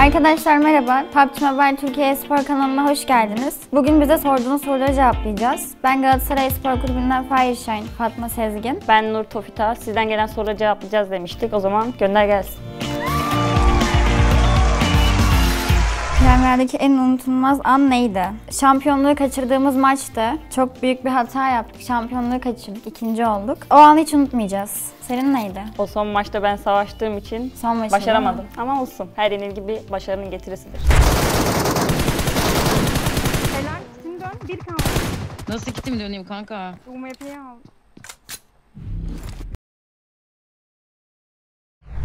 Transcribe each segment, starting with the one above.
Arkadaşlar merhaba. PUBG Mobile Türkiye Espor kanalına hoş geldiniz. Bugün bize sorduğunuz soruları cevaplayacağız. Ben Galatasaray Espor Kulübü'nden Fireshine Fatma Sezgin. Ben Nur Tofita. Sizden gelen soruları cevaplayacağız demiştik. O zaman gönder gelsin. Premier'deki en unutulmaz an neydi? Şampiyonluğu kaçırdığımız maçtı. Çok büyük bir hata yaptık. Şampiyonluğu kaçırdık. ikinci olduk. O anı hiç unutmayacağız. Senin neydi? O son maçta ben savaştığım için Son maçı başaramadım. Ama olsun. Her yenilgi bir başarının getirisidir. Helal kitim dön bir kaldı. Nasıl gittim döneyim kanka? UMP'yi al.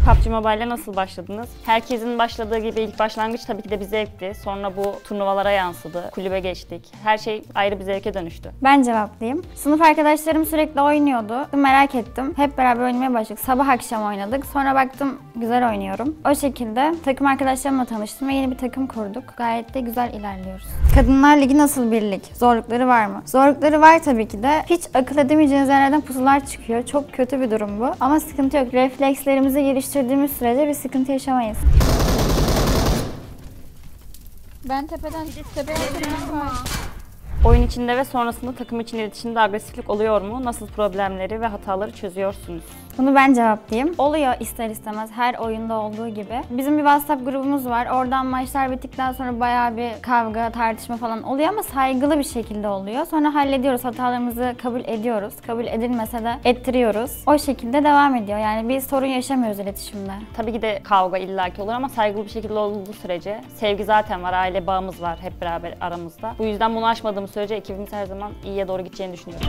PUBG Mobile'le nasıl başladınız? Herkesin başladığı gibi ilk başlangıç tabii ki de bir zevkti. Sonra bu turnuvalara yansıdı. Kulübe geçtik. Her şey ayrı bir zevke dönüştü. Ben cevaplayayım. Sınıf arkadaşlarım sürekli oynuyordu. Merak ettim. Hep beraber oynamaya başladık. Sabah akşam oynadık. Sonra baktım güzel oynuyorum. O şekilde takım arkadaşlarımla tanıştım ve yeni bir takım kurduk. Gayet de güzel ilerliyoruz. Kadınlar Ligi nasıl bir lig? Zorlukları var mı? Zorlukları var tabii ki de. Hiç akıl edemeyeceğiniz yerlerden pusular çıkıyor. Çok kötü bir durum bu. Ama sıkıntı yok. Reflekslerimizi geliştirdiğimiz sürece bir sıkıntı yaşamayız. Ben tepeden tepeye Oyun içinde ve sonrasında takım için iletişimde agresiflik oluyor mu? Nasıl problemleri ve hataları çözüyorsunuz? Bunu ben cevaplayayım. Oluyor ister istemez her oyunda olduğu gibi. Bizim bir WhatsApp grubumuz var. Oradan maçlar bittikten sonra bayağı bir kavga, tartışma falan oluyor ama saygılı bir şekilde oluyor. Sonra hallediyoruz. Hatalarımızı kabul ediyoruz. Kabul edilmese de ettiriyoruz. O şekilde devam ediyor. Yani bir sorun yaşamıyoruz iletişimde. Tabii ki de kavga illaki olur ama saygılı bir şekilde olduğu sürece sevgi zaten var, aile bağımız var hep beraber aramızda. Bu yüzden bunu aşmadığımız sürece ekibimiz her zaman iyiye doğru gideceğini düşünüyorum.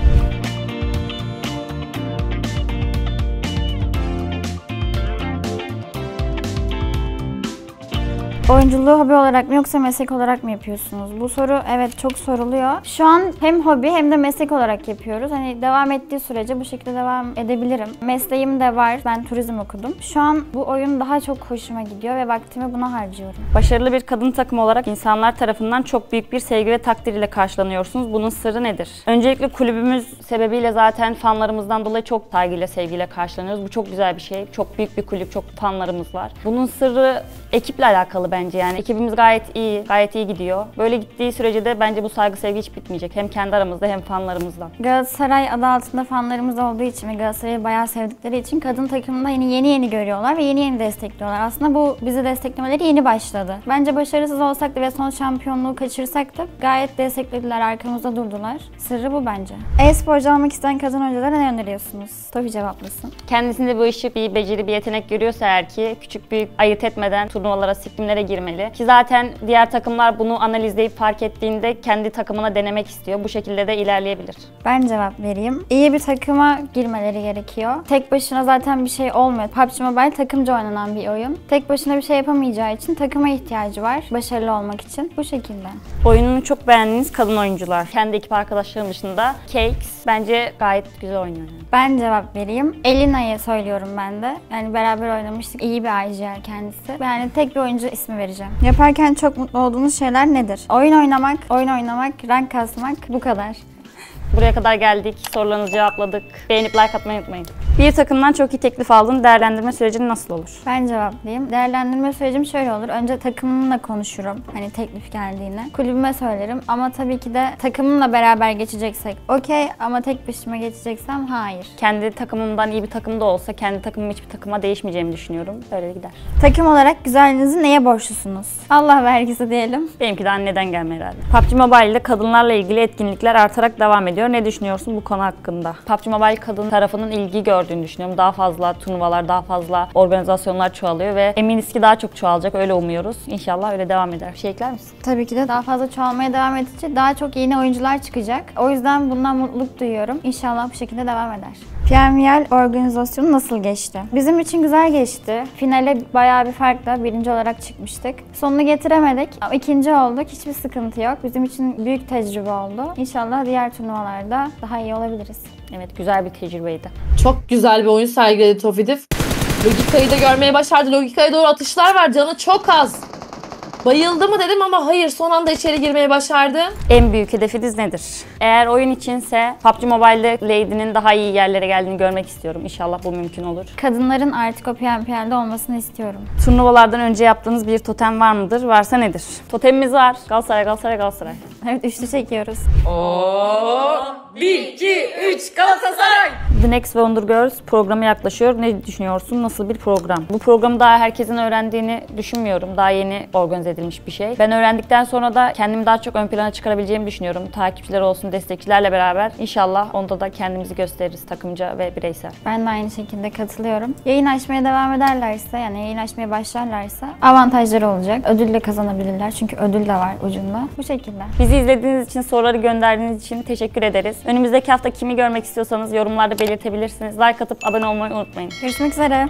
Oyunculuğu hobi olarak mı yoksa meslek olarak mı yapıyorsunuz? Bu soru evet çok soruluyor. Şu an hem hobi hem de meslek olarak yapıyoruz. Hani devam ettiği sürece bu şekilde devam edebilirim. Mesleğim de var. Ben turizm okudum. Şu an bu oyun daha çok hoşuma gidiyor ve vaktimi buna harcıyorum. Başarılı bir kadın takımı olarak insanlar tarafından çok büyük bir sevgi ve takdir ile karşılanıyorsunuz. Bunun sırrı nedir? Öncelikle kulübümüz sebebiyle zaten fanlarımızdan dolayı çok saygıyla, sevgiyle karşılanıyoruz. Bu çok güzel bir şey. Çok büyük bir kulüp, çok fanlarımız var. Bunun sırrı ekiple alakalı bence yani. Ekibimiz gayet iyi, gayet iyi gidiyor. Böyle gittiği sürece de bence bu saygı sevgi hiç bitmeyecek. Hem kendi aramızda hem fanlarımızdan. Galatasaray adı altında fanlarımız olduğu için ve Galatasaray'ı bayağı sevdikleri için kadın takımında yeni yeni yeni görüyorlar ve yeni yeni destekliyorlar. Aslında bu bizi desteklemeleri yeni başladı. Bence başarısız olsak da ve son şampiyonluğu kaçırsak da gayet desteklediler, arkamızda durdular. Sırrı bu bence. E-sporcu olmak isteyen kadın hocalara ne öneriyorsunuz? Tofi cevaplasın. Kendisinde bu işi bir beceri, bir yetenek görüyorsa eğer ki küçük büyük ayırt etmeden turnuvalara, siklimlere girmeli. Ki zaten diğer takımlar bunu analizleyip fark ettiğinde kendi takımına denemek istiyor. Bu şekilde de ilerleyebilir. Ben cevap vereyim. İyi bir takıma girmeleri gerekiyor. Tek başına zaten bir şey olmuyor. PUBG Mobile takımca oynanan bir oyun. Tek başına bir şey yapamayacağı için takıma ihtiyacı var başarılı olmak için. Bu şekilde. Oyununu çok beğendiğiniz kadın oyuncular. Kendi ekip arkadaşlarım dışında Cakes bence gayet güzel oynuyor. Ben cevap vereyim. Elina'yı söylüyorum ben de. Yani beraber oynamıştık. İyi bir IGL kendisi. Yani tek bir oyuncu ismi vereceğim. Yaparken çok mutlu olduğunuz şeyler nedir? Oyun oynamak, oyun oynamak, rank kasmak bu kadar. Buraya kadar geldik. Sorularınızı cevapladık. Beğenip like atmayı unutmayın. Bir takımdan çok iyi teklif aldın. Değerlendirme sürecin nasıl olur? Ben cevaplayayım. Değerlendirme sürecim şöyle olur. Önce takımımla konuşurum. Hani teklif geldiğinde. Kulübüme söylerim. Ama tabii ki de takımımla beraber geçeceksek okey. Ama tek başıma geçeceksem hayır. Kendi takımımdan iyi bir takım da olsa kendi takımım hiçbir takıma değişmeyeceğimi düşünüyorum. Böyle gider. Takım olarak güzelliğinizi neye borçlusunuz? Allah vergisi diyelim. Benimki de anneden gelme herhalde. PUBG Mobile ile kadınlarla ilgili etkinlikler artarak devam ediyor. Ne düşünüyorsun bu konu hakkında? PUBG Mobile kadın tarafının ilgi gördüğünü düşünüyorum. Daha fazla turnuvalar, daha fazla organizasyonlar çoğalıyor ve eminiz ki daha çok çoğalacak. Öyle umuyoruz. İnşallah öyle devam eder. Bir şey ekler misin? Tabii ki de daha fazla çoğalmaya devam edince daha çok yeni oyuncular çıkacak. O yüzden bundan mutluluk duyuyorum. İnşallah bu şekilde devam eder. PMVL organizasyonu nasıl geçti? Bizim için güzel geçti. Finale bayağı bir farkla birinci olarak çıkmıştık. Sonunu getiremedik ikinci olduk. Hiçbir sıkıntı yok. Bizim için büyük tecrübe oldu. İnşallah diğer turnuvalarda daha iyi olabiliriz. Evet güzel bir tecrübeydi. Çok güzel bir oyun sergiledi Tofidif. Logika'yı da görmeye başardı. Logika'ya doğru atışlar var. Canı çok az. Bayıldı mı dedim ama hayır son anda içeri girmeyi başardı. En büyük hedefiniz nedir? Eğer oyun içinse PUBG Mobile'de Lady'nin daha iyi yerlere geldiğini görmek istiyorum. İnşallah bu mümkün olur. Kadınların artık o PNPL'de olmasını istiyorum. Turnuvalardan önce yaptığınız bir totem var mıdır? Varsa nedir? Totemimiz var. Galatasaray, Galatasaray, Galatasaray. Evet üçlü çekiyoruz. The Next Wonder Girls programı yaklaşıyor. Ne düşünüyorsun? Nasıl bir program? Bu programı daha herkesin öğrendiğini düşünmüyorum. Daha yeni organize edilmiş bir şey. Ben öğrendikten sonra da kendimi daha çok ön plana çıkarabileceğimi düşünüyorum. Takipçiler olsun, destekçilerle beraber. İnşallah onda da kendimizi gösteririz takımca ve bireysel. Ben de aynı şekilde katılıyorum. Yayın açmaya devam ederlerse yani yayın açmaya başlarlarsa avantajları olacak. Ödül de kazanabilirler çünkü ödül de var ucunda. Bu şekilde. Bizi izlediğiniz için, soruları gönderdiğiniz için teşekkür ederiz. Önümüzdeki hafta kimi görmek istiyorsanız yorumlarda belirtebilirsiniz. Like atıp abone olmayı unutmayın. Görüşmek üzere.